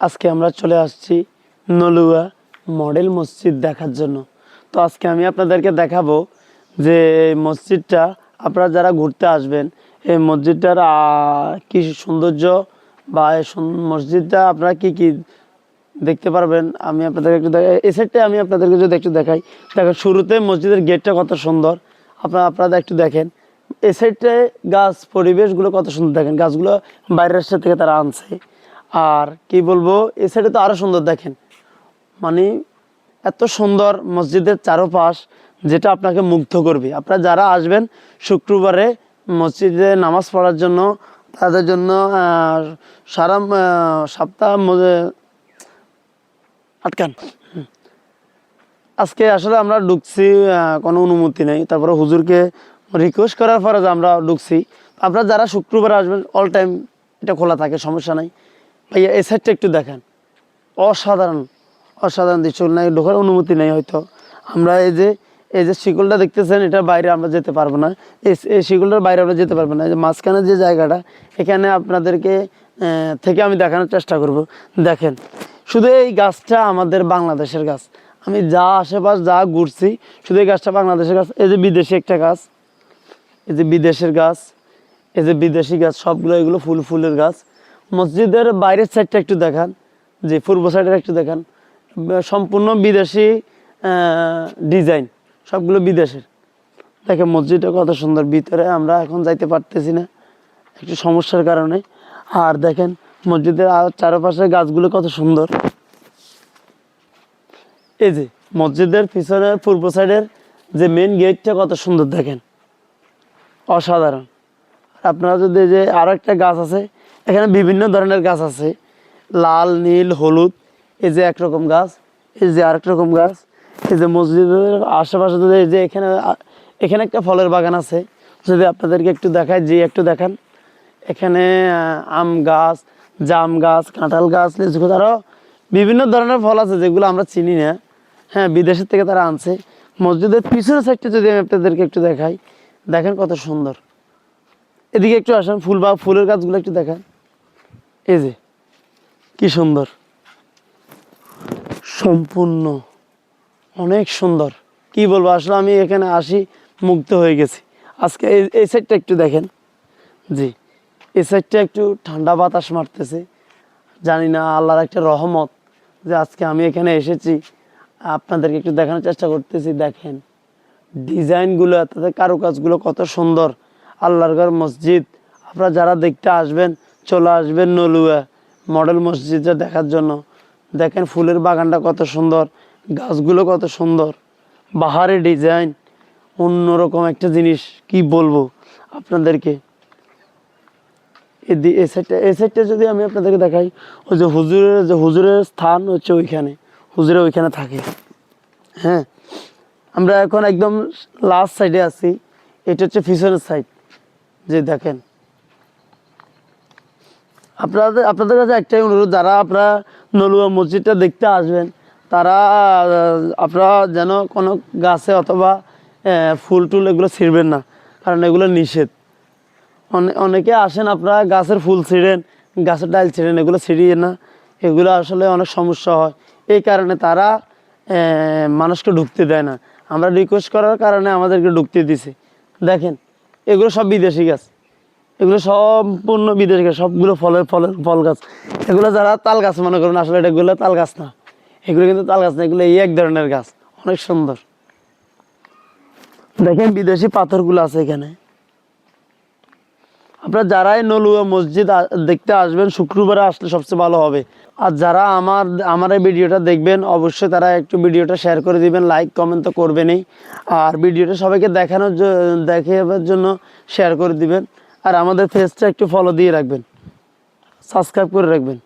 আজকে আমরা চলে আসছি নলুয়া মডেল মসজিদ দেখার জন্য। তো আজকে আমি আপনাদেরকে দেখাবো যে মসজিদটা আপনারা যারা ঘুরতে আসবেন, এই মসজিদটার কি সৌন্দর্য বা এই মসজিদটা আপনারা কি কি দেখতে পারবেন আমি আপনাদেরকে একটু এই সাইডটা আমি আপনাদেরকে যদি একটু দেখাই। দেখেন, শুরুতে মসজিদের গেটটা কত সুন্দর। আপনারা আপনারা একটু দেখেন। এ সাইডটায় গাছ পরিবেশগুলো কত সুন্দর দেখেন। গাছগুলো বাইরের থেকে তারা আনছে। আর কি বলব, এই সাইডে তো আরও সুন্দর দেখেন। মানে এত সুন্দর মসজিদের চারোপাশ যেটা আপনাকে মুগ্ধ করবে। আপনারা যারা আসবেন শুক্রবারে মসজিদে নামাজ পড়ার জন্য, তাদের জন্য সারা সপ্তাহ আটকান। আজকে আসলে আমরা ঢুকছি কোনো অনুমতি নেই। তারপরে হুজুরকে রিকোয়েস্ট করার পরে আমরা ঢুকছি। আপনারা যারা শুক্রবার আসবেন অল টাইম এটা খোলা থাকে, সমস্যা নাই। ভাইয়া, এই সাইডটা একটু দেখেন। অসাধারণ অসাধারণ দৃশ্য। নাই ঢোকার অনুমতি নেই হয়তো। আমরা এই যে এই যে শিকলটা দেখতেছেন, এটার বাইরে আমরা যেতে পারব না। এই শিকলটার বাইরে আমরা যেতে পারব না। এই যে মাঝখানে যে জায়গাটা, এখানে আপনাদেরকে থেকে আমি দেখানোর চেষ্টা করব। দেখেন, শুধু এই গাছটা আমাদের বাংলাদেশের গাছ। আমি যা আশেপাশ যা ঘুরছি, শুধু এই গাছটা বাংলাদেশের গাছ। এই যে বিদেশি একটা গাছ। এই যে বিদেশের গাছ। এই যে বিদেশি গাছ, সবগুলো এগুলো ফুল ফুলের গাছ। মসজিদের বাইরের সাইডটা একটু দেখান, যে পূর্ব সাইডের একটু দেখান। সম্পূর্ণ বিদেশি ডিজাইন সবগুলো বিদেশের। দেখেন মসজিদটা কত সুন্দর, ভিতরে আমরা এখন যাইতে পারতেছি না, একটু সমস্যার কারণে। আর দেখেন মসজিদের আর চারপাশে গাছগুলো কত সুন্দর। এই যে মসজিদের পিছনে, পূর্ব সাইডের যে মেন গেটটা কত সুন্দর দেখেন। অসাধারণ। আপনারা যদি যে আরও একটা গাছ আছে এখানে বিভিন্ন ধরনের গাছ আছে। লাল, নীল, হলুদ, এই যে একরকম গাছ, এই যে আরেক রকম গাছ, এই যে মসজিদের আশেপাশে যদি এই যে এখানে এখানে একটা ফলের বাগান আছে। যদি আপনাদেরকে একটু দেখায় যে একটু দেখান। এখানে আম গাছ, জাম গাছ, কাঁঠাল গাছ, লিচু গাছ আরও বিভিন্ন ধরনের ফল আছে যেগুলো আমরা চিনি না। হ্যাঁ বিদেশের থেকে তারা আনছে। মসজিদের পিছনের সাইডটা যদি আমি আপনাদেরকে একটু দেখাই, দেখেন কত সুন্দর। এদিকে একটু আসেন, ফুল বা ফুলের গাছগুলো একটু দেখান। এই যে, কি সুন্দর। সম্পূর্ণ, অনেক সুন্দর। কি বলব, আসলে আমি এখানে আসি, মুগ্ধ হয়ে গেছি। আজকে এই সাইডটা একটু দেখেন। জি, এই সাইডটা একটু ঠান্ডা বাতাস মারতেছে। জানি না, আল্লাহর একটা রহমত যে আজকে আমি এখানে এসেছি। আপনাদেরকে একটু দেখানোর চেষ্টা করতেছি, দেখেন। ডিজাইনগুলো তাদের কারুকাজগুলো কত সুন্দর। আল্লাহর ঘর মসজিদ। আপনারা যারা দেখতে আসবেন চলে আসবেন নলুয়া মডেল মসজিদটা দেখার জন্য। দেখেন ফুলের বাগানটা কত সুন্দর, গাছগুলো কত সুন্দর। বাহারে ডিজাইন, অন্যরকম একটা জিনিস, কি বলব আপনাদেরকে? এই সাইডটা এই সাইডটা যদি আমি আপনাদেরকে দেখাই, ওই যে হুজুরের যে হুজুরের স্থান হচ্ছে ওইখানে, হুজুরে ওইখানে থাকে। হ্যাঁ আমরা এখন একদম লাস্ট সাইডে আছি, এটা হচ্ছে পিছনের সাইড যে দেখেন। আপনাদের আপনাদের কাছে একটাই অনুরোধ, যারা আপনারা নলুয়া মসজিদটা দেখতে আসবেন, তারা আপনারা যেন কোনো গাছে অথবা ফুল টুল এগুলো ছিঁড়বেন না, কারণ এগুলো নিষেধ। অনে- অনেকে আসেন, আপনারা গাছের ফুল ছিঁড়েন, গাছের ডাল ছিঁড়েন, এগুলো ছিঁড়িয়ে না, এগুলো আসলে অনেক সমস্যা হয়। এই কারণে তারা মানুষকে ঢুকতে দেয় না। আমরা রিকোয়েস্ট করার কারণে আমাদেরকে ঢুকতে দিছে। দেখেন, এগুলো সব বিদেশি গাছ। এগুলো সম্পূর্ণ বিদেশি গাছ, সবগুলো ফলের ফলের ফল গাছ। এগুলো যারা তাল গাছ মনে করেন, আসলে এগুলো তাল গাছ না। এগুলো কিন্তু তাল গাছ না, এগুলো এই এক ধরনের গাছ, অনেক সুন্দর। দেখেন বিদেশি পাথরগুলো আছে এখানে। আপনারা যারাই নলুয়া মসজিদ দেখতে আসবেন, শুক্রবারে আসলে সবচেয়ে ভালো হবে। আর যারা আমার আমার এই ভিডিওটা দেখবেন, অবশ্যই তারা একটু ভিডিওটা শেয়ার করে দিবেন লাইক কমেন্ট তো করবেনই। আর ভিডিওটা সবাইকে দেখানোর দেখাবার জন্য শেয়ার করে দিবেন। আর আমাদের পেজটা একটু ফলো দিয়ে রাখবেন। সাবস্ক্রাইব করে রাখবেন।